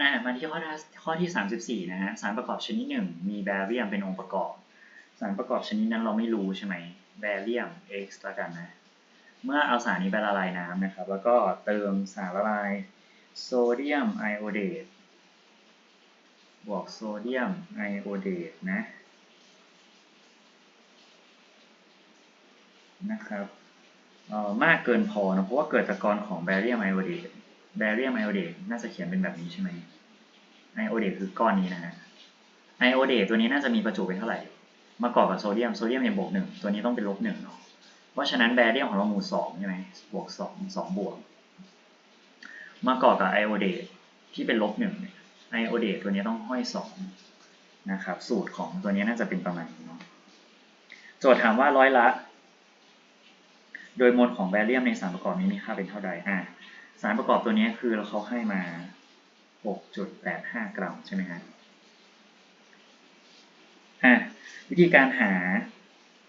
อ่ามาที่ข้อที่ข้อที่ 34 นะฮะ สารประกอบชนิดหนึ่งมีแบเรียมเป็นองค์ประกอบ สารประกอบชนิดนั้นเราไม่รู้ใช่ไหมแบเรียม X ละกันนะ เมื่อเอาสารนี้ไปละลายน้ำนะครับ แล้วก็เติมสารละลายโซเดียมไอโอเดตบวกโซเดียมไอโอเดตนะ นะครับเอ่อมากเกินพอนะ เพราะว่าเกิดจากกรของแบเรียมไอโอเดต แบเรียมไอโอเดตน่าจะเขียนเป็นแบบนี้ใช่ไหมไอโอเดตคือก้อนนี้นะฮะไอโอเดตตัวนี้น่าจะมีประจุเป็นเท่าไหร่มาก่อกับโซเดียมโซเดียมเป็นบวกหนึ่งตัวนี้ต้องเป็นลบหนึ่งเนาะเพราะฉะนั้นแบเรียมของเราหมู่สองใช่ไหมบวกสองสองบวกมาก่อกับไอโอเดตที่เป็นลบหนึ่งไอโอเดตตัวนี้ต้องห้อยสองนะครับสูตรของตัวนี้น่าจะเป็นประมาณนี้เนาะโจทย์ถามว่าร้อยละ โดยมวลของแบเรียมในสารประกอบนี้มีค่าเป็นเท่าใดอะ สารประกอบตัวนี้คือเราเขาให้มา 6.85 กรัมใช่ไหมฮะอะวิธีการหา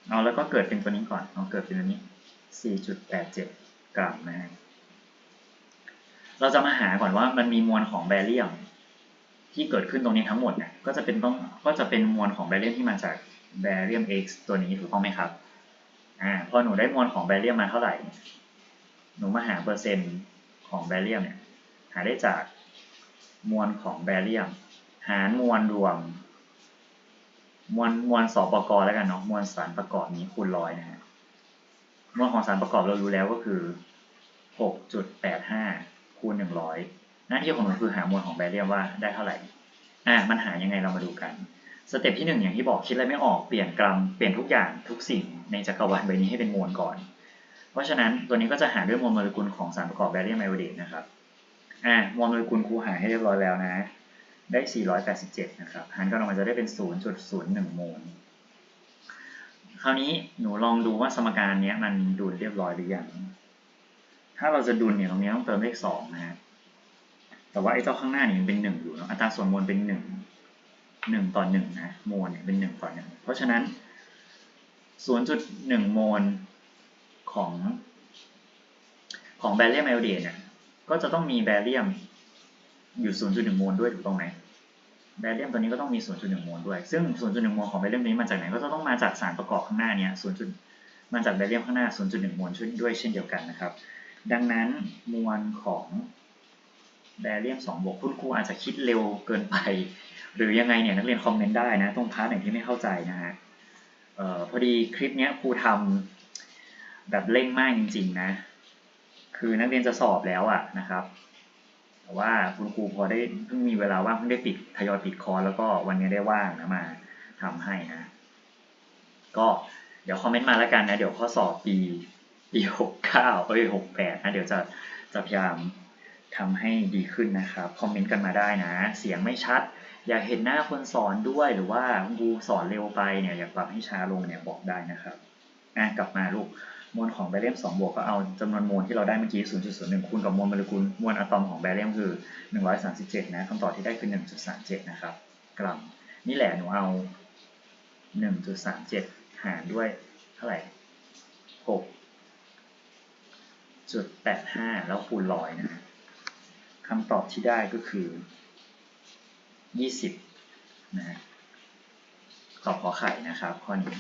เอาแล้วก็เกิดเป็นตัวนี้ก่อนเอาเกิดเป็นตัวนี้ 4.87 กรัมนะฮะเราจะมาหาก่อนว่ามันมีมวลของแบเรียมที่เกิดขึ้นตรงนี้ทั้งหมดเนี่ยก็จะเป็นต้องก็จะเป็นมวลของแบเรียมที่มาจากแบเรียม X ตัวนี้ถูกต้องไหมครับอ่าพอหนูได้มวลของแบเรียมมาเท่าไหร่ หนูมาหาเปอร์เซ็นต์ ของแบเรียมเนี่ยหาได้จากมวลของแบเรียม หารมวลรวม มวลมวลสประกอบแล้วกันเนาะมวลสารประกอบนี้คูณร้อยนะฮะมวลของสารประกอบเรารู้แล้วก็คือ 6.85 คูณ 100 หน้าที่ของหนูคือหามวลของแบเรียมว่าได้เท่าไหร่ อะมันหายังไงเรามาดูกัน สเต็ปที่หนึ่งอย่างที่บอกคิดอะไรไม่ออกเปลี่ยนกรัมเปลี่ยนทุกอย่างทุกสิ่งในจักรวาลใบนี้ให้เป็นมวลก่อน เพราะฉะนั้นตัวนี้ก็จะหาด้วยมวลโมเลกุลของสารประกอบแบเรียมไอโอเดตนะครับอะมวลโมเลกุลครูหาให้เรียบร้อยแล้วนะ ได้ 487 นะครับหารกันออกมาจะได้เป็น 0.01 โมลคราวนี้หนูลองดูว่าสมการนี้มันดูเรียบร้อยหรือยัง ถ้าเราจะดุลเนี่ยตรงนี้ต้องเติมเลขสองนะ แต่ว่าไอ้เจ้าข้างหน้านี่มันเป็นหนึ่งอยู่นะอัตราส่วนมวลเป็นหนึ่งหนึ่งต่อหนึ่งนะ โมลเนี่ยเป็นหนึ่งต่อหนึ่งเพราะฉะนั้นศูนย์จุดหนึ่งโมล ของของแบเรียมไอโอเดนเนี่ยก็จะต้องมีแบเรียมอยู่ 0.1 โมลด้วยถูกต้องไหมแบเรียมตัวนี้ก็ต้องมี 0.1 โมลด้วย ซึ่ง 0.1 โมลของแบเรียมนี้มาจากไหน ก็จะต้องมาจากสารประกอบข้างหน้าเนี่ย 0. มาจากแบเรียมข้างหน้า 0.1 โมลด้วยเช่นเดียวกันนะครับ ดังนั้นมวลของแบเรียม2บวกคุณครูอาจจะคิดเร็วเกินไป หรือยังไงเนี่ยนักเรียนคอมเมนต์ได้นะ ตรงพาร์ทไหนที่ไม่เข้าใจนะฮะออพอดีคลิปเนี้ยครูทำ แบบเร่งมากจริง ๆ นะ คือนักเรียนจะสอบแล้วอะนะครับ แต่ว่าคุณครูพอได้เพิ่งมีเวลาว่างเพิ่งได้ปิดทยอยปิดคอร์สแล้วก็วันนี้ได้ว่างนะมาทำให้นะ ก็เดี๋ยวคอมเมนต์มาแล้วกันนะ เดี๋ยวข้อสอบปีปีหกเก้าเอ้ยหกแปดนะ เดี๋ยวจะจะพยายามทำให้ดีขึ้นนะครับ คอมเมนต์กันมาได้นะ เสียงไม่ชัด อยากเห็นหน้าคนสอนด้วยหรือว่าคุณครูสอนเร็วไปเนี่ยอยากปรับให้ช้าลงเนี่ยบอกได้นะครับ อะกลับมาลูกมวลของแบเรียม2บวกก็เอาจำนวนมวลที่เราได้เมื่อกี้ 0.01 คูณกับมวลโมเลกุลมวลอะตอมของแบเรียมคือ 137 นะคำตอบที่ได้คือ 1.37 นะครับ กรัม นี่แหละหนูเอา 1.37 หารด้วยเท่าไหร่ 6.85 แล้วคูณร้อยนะคำตอบที่ได้ก็คือ 20 นะตอบขอไข่นะครับ ข้อนี้